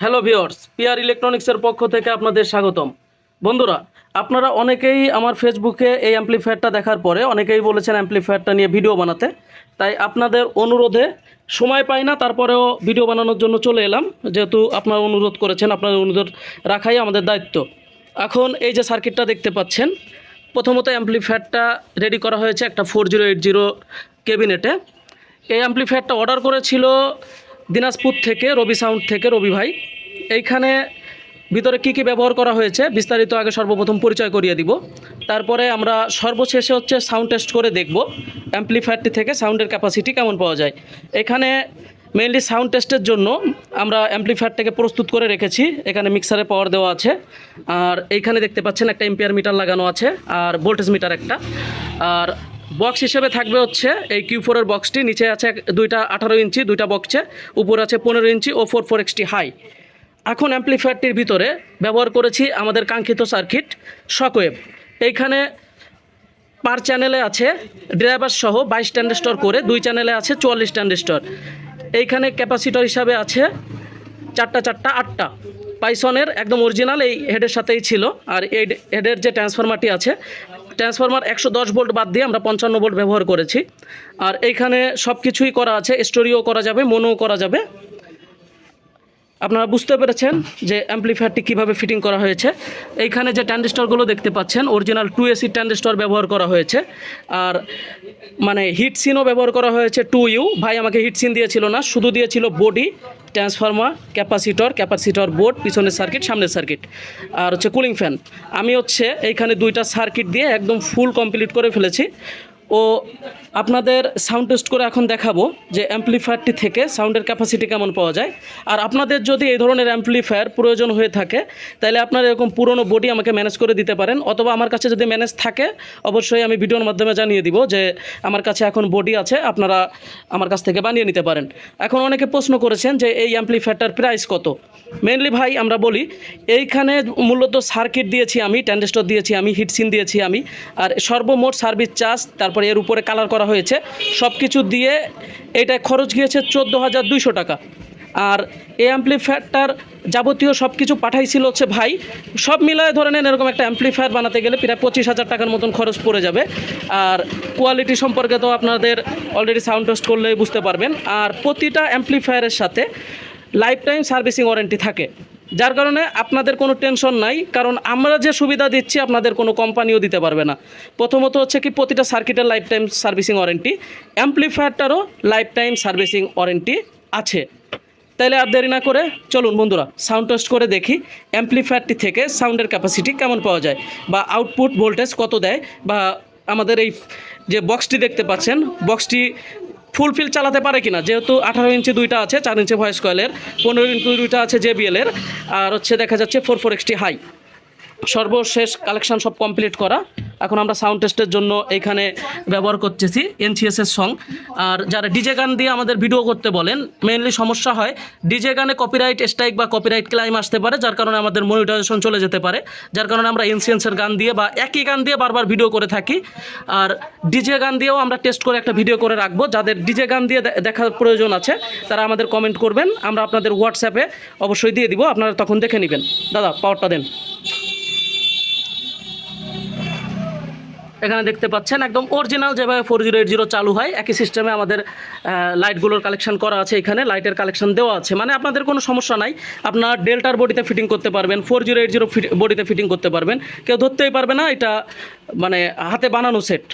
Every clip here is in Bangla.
হ্যালো ভিওর্স পিআর ইলেকট্রনিক্সের পক্ষ থেকে আপনাদের স্বাগতম। বন্ধুরা, আপনারা অনেকেই আমার ফেসবুকে এই অ্যাম্পলিফায়ারটা দেখার পরে অনেকেই বলেছেন অ্যাম্পলিফায়ারটা নিয়ে ভিডিও বানাতে। তাই আপনাদের অনুরোধে সময় পাই না, তারপরেও ভিডিও বানানোর জন্য চলে এলাম। যেহেতু আপনারা অনুরোধ করেছেন, আপনাদের অনুরোধ রাখাই আমাদের দায়িত্ব। এখন এই যে সার্কিটটা দেখতে পাচ্ছেন, প্রথমত অ্যাম্পলিফায়ারটা রেডি করা হয়েছে একটা ফোর জিরো এইট জিরো কেবিনেটে এই অ্যাম্পলিফায়ারটা অর্ডার করেছিল দিনাজপুর থেকে, রবি সাউন্ড থেকে, রবি ভাই, এইখানে ভিতরে কি কি ব্যবহার করা হয়েছে বিস্তারিত আগে সর্বপ্রথম পরিচয় করিয়ে দিব। তারপরে আমরা সর্বশেষে হচ্ছে সাউন্ড টেস্ট করে দেখব অ্যাম্পলিফায়ারটি থেকে সাউন্ডের ক্যাপাসিটি কেমন পাওয়া যায়। এখানে মেইনলি সাউন্ড টেস্টের জন্য আমরা অ্যাম্পলিফায়ারটাকে প্রস্তুত করে রেখেছি, এখানে মিক্সারে পাওয়ার দেওয়া আছে। আর এইখানে দেখতে পাচ্ছেন একটা এম্পিয়ার মিটার লাগানো আছে, আর ভোল্টেজ মিটার একটা। আর বক্স হিসেবে থাকবে হচ্ছে এই কিউ ফোরের বক্সটি। নিচে আছে দুইটা আঠারো ইঞ্চি, দুইটা বক্সে। উপরে আছে পনেরো ইঞ্চি ও ফোর ফোর এক্সটি হাই এখন অ্যাম্পলিফায়ারটির ভিতরে ব্যবহার করেছি আমাদের কাঙ্ক্ষিত সার্কিট শকওয়েভ এইখানে পার চ্যানেলে আছে ড্রাইভার সহ বাইশ ট্যান্ডেস্টর করে, দুই চ্যানেলে আছে চুয়াল্লিশ ট্যান্ডেস্টর এইখানে ক্যাপাসিটর হিসাবে আছে চারটা চারটা, আটটা। পাইসনের একদম অরিজিনাল এই হেডের সাথেই ছিল। আর এই হেডের যে ট্রান্সফরমারটি আছে ট্রান্সফরমার একশো দশ ভোল্ট বাদ দিয়ে আমরা পঞ্চান্ন ভোল্ট ব্যবহার করেছি। আর এইখানে সব কিছুই করা আছে, স্টোরিও করা যাবে, মনোও করা যাবে। আপনারা বুঝতে পেরেছেন যে অ্যাম্পলিফায়ারটি কীভাবে ফিটিং করা হয়েছে। এইখানে যে ট্যান্ডেস্টরগুলো দেখতে পাচ্ছেন অরিজিনাল টু এসি ট্যান্ডেস্টর ব্যবহার করা হয়েছে। আর মানে হিট সিনও ব্যবহার করা হয়েছে টু ইউ ভাই আমাকে হিট সিন দিয়েছিল না, শুধু দিয়েছিল body transformer capacitor capacitor board পিছনের সার্কিট সামনের সার্কিট আর হচ্ছে কুলিং ফ্যান আমি হচ্ছে এইখানে দুইটা সার্কিট দিয়ে একদম ফুল কমপ্লিট করে ফেলেছি। ও আপনাদের সাউন্ড টেস্ট করে এখন দেখাবো যে অ্যাম্পলিফায়ারটি থেকে সাউন্ডের ক্যাপাসিটি কেমন পাওয়া যায়। আর আপনাদের যদি এই ধরনের অ্যাম্পলিফায়ার প্রয়োজন হয়ে থাকে, তাহলে আপনারা এরকম পুরনো বডি আমাকে ম্যানেজ করে দিতে পারেন, অথবা আমার কাছে যদি ম্যানেজ থাকে, অবশ্যই আমি ভিডিওর মাধ্যমে জানিয়ে দিব যে আমার কাছে এখন বডি আছে, আপনারা আমার কাছ থেকে বানিয়ে নিতে পারেন। এখন অনেকে প্রশ্ন করেছেন যে এই অ্যাম্পলিফায়ারটার প্রাইস কত? মেনলি ভাই, আমরা বলি, এইখানে মূলত সার্কিট দিয়েছি আমি ট্যান্ডেস্টর দিয়েছি আমি হিটসিন দিয়েছি আমি, আর সর্বমোট সার্ভিস চার্জ তারপরে এর উপরে কালার করা হয়েছে। সব কিছু দিয়ে এটা খরচ গিয়েছে চোদ্দ হাজার দুইশো টাকা। আর এই অ্যাম্পলিফায়ারটার যাবতীয় সব কিছু পাঠাইছিল হচ্ছে ভাই, সব মিলায় ধরে নেন এরকম একটা অ্যাম্পলিফায়ার বানাতে গেলে প্রায় পঁচিশ হাজার টাকার মতন খরচ পড়ে যাবে। আর কোয়ালিটি সম্পর্কে তো আপনাদের অলরেডি সাউন্ড টেস্ট করলেই বুঝতে পারবেন। আর প্রতিটা অ্যাম্পলিফায়ারের সাথে লাইফ টাইম সার্ভিসিং ওয়ারেন্টি থাকে। যার কারণে আপনাদের কোনো টেনশন নাই, কারণ আমরা যে সুবিধা দিচ্ছি আপনাদের কোনো কোম্পানিও দিতে পারবে না। প্রথমত হচ্ছে কি প্রতিটা সার্কিটের লাইফ টাইম সার্ভিসিং ওয়ারেন্টি অ্যাম্পলিফায়ারটারও লাইফ টাইম সার্ভিসিং ওয়ারেন্টি আছে। তাইলে আর দেরি না করে চলুন বন্ধুরা সাউন্ড টেস্ট করে দেখি অ্যাম্পলিফায়ারটি থেকে সাউন্ডের ক্যাপাসিটি কেমন পাওয়া যায়, বা আউটপুট ভোল্টেজ কত দেয়, বা আমাদের এই যে বক্সটি দেখতে পাচ্ছেন বক্সটি ফুলফিল চালাতে পারে কিনা? যেহেতু আঠারো ইঞ্চি দুইটা আছে, চার ইঞ্চি ভয়েস কয়েলের, পনেরো ইঞ্চি দুইটা আছে জেবিএলের আর হচ্ছে দেখা যাচ্ছে ফোর ফোর এক্সটি হাই সর্বশেষ কালেকশন সব কমপ্লিট করা। এখন আমরা সাউন্ড টেস্টের জন্য এইখানে ব্যবহার করতেছি এনসিএসের সং আর যারা ডিজে গান দিয়ে আমাদের ভিডিও করতে বলেন মেইনলি সমস্যা হয় ডিজে গানে কপিরাইট স্ট্রাইক বা কপিরাইট ক্লাইম আসতে পারে, যার কারণে আমাদের মনিটাইজেশন চলে যেতে পারে। যার কারণে আমরা এনসিএন্সের গান দিয়ে বা একই গান দিয়ে বারবার ভিডিও করে থাকি। আর ডিজে গান দিয়েও আমরা টেস্ট করে একটা ভিডিও করে রাখব। যাদের ডিজে গান দিয়ে দেখার প্রয়োজন আছে, তারা আমাদের কমেন্ট করবেন। আমরা আপনাদের হোয়াটসঅ্যাপে অবশ্যই দিয়ে দিব, আপনারা তখন দেখে নেবেন। দাদা পাওয়ারটা দেন। এখানে দেখতে পাচ্ছেন একদম অরিজিনাল যেভাবে ফোর জিরো এইট জিরো চালু হয়, একই সিস্টেমে আমাদের লাইটগুলোর কালেকশন করা আছে এখানে লাইটের কালেকশন দেওয়া আছে। মানে আপনাদের কোনো সমস্যা নাই, আপনার ডেল্টার বডিতে ফিটিং করতে পারবেন ফোর জিরো এইট জিরো বডিতে ফিটিং করতে পারবেন। কেউ ধরতেই পারবে না, এটা মানে হাতে বানানো সেট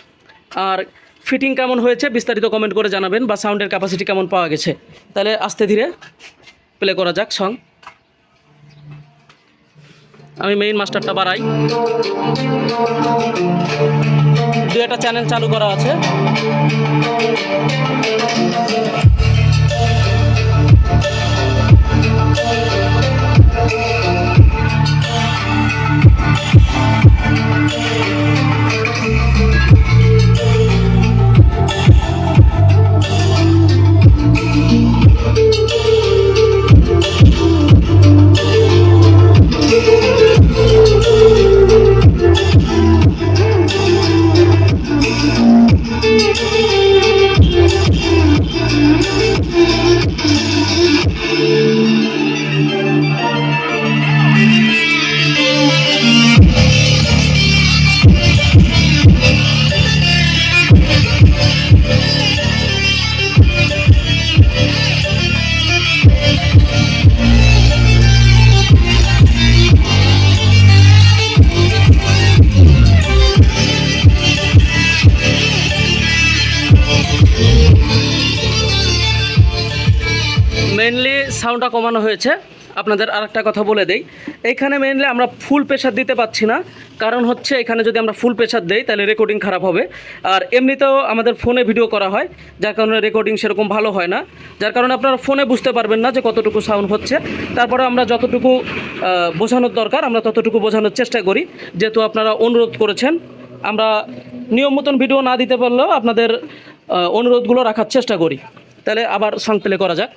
আর ফিটিং কেমন হয়েছে বিস্তারিত কমেন্ট করে জানাবেন, বা সাউন্ডের ক্যাপাসিটি কেমন পাওয়া গেছে। তাহলে আস্তে ধীরে প্লে করা যাক সং আমি মেইন মাস্টারটা বাড়াই। দু একটা চ্যানেল চালু করা আছে। সাউন্ডটা কমানো হয়েছে। আপনাদের আরেকটা কথা বলে দেই। এইখানে মেনলি আমরা ফুল প্রেশার দিতে পাচ্ছি না। কারণ হচ্ছে এখানে যদি আমরা ফুল প্রেশার দেই, তাহলে রেকর্ডিং খারাপ হবে। আর এমনিতেও আমাদের ফোনে ভিডিও করা হয়, যার কারণে রেকর্ডিং সেরকম ভালো হয় না। যার কারণে আপনারা ফোনে বুঝতে পারবেন না যে কতটুকু সাউন্ড হচ্ছে। তারপরে আমরা যতটুকু বোঝানোর দরকার, আমরা ততটুকু বোঝানোর চেষ্টা করি। যেহেতু আপনারা অনুরোধ করেছেন, আমরা নিয়ম মতন ভিডিও না দিতে পারলেও আপনাদের অনুরোধগুলো রাখার চেষ্টা করি। তাহলে আবার সং প্লে করা যাক।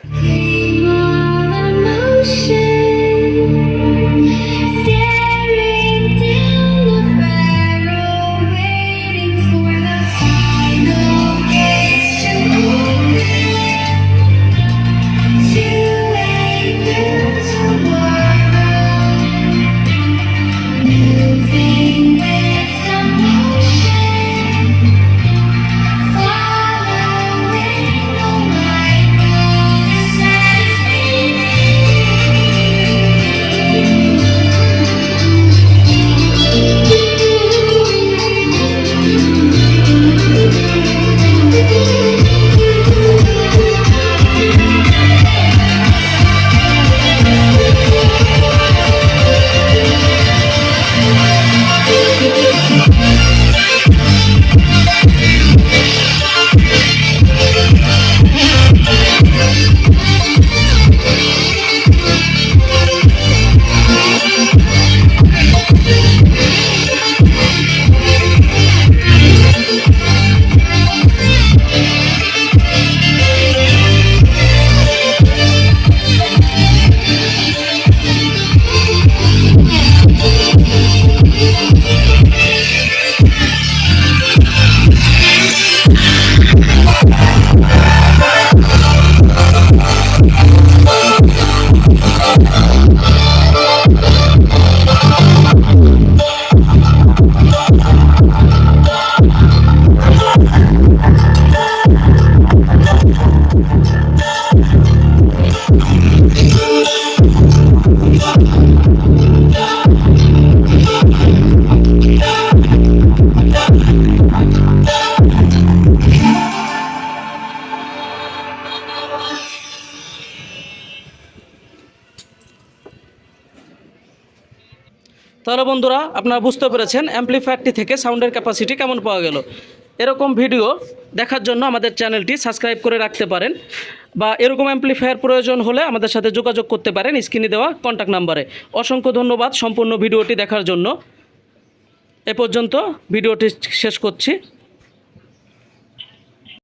是 তাহলে বন্ধুরা, আপনারা বুঝতে পেরেছেন অ্যাম্পলিফায়ারটি থেকে সাউন্ডের ক্যাপাসিটি কেমন পাওয়া গেল। এরকম ভিডিও দেখার জন্য আমাদের চ্যানেলটি সাবস্ক্রাইব করে রাখতে পারেন বা এরকম অ্যাম্পলিফায়ার প্রয়োজন হলে আমাদের সাথে যোগাযোগ করতে পারেন স্ক্রিনে দেওয়া কন্ট্যাক্ট নাম্বারে অসংখ্য ধন্যবাদ সম্পূর্ণ ভিডিওটি দেখার জন্য। এ পর্যন্ত ভিডিওটি শেষ করছি।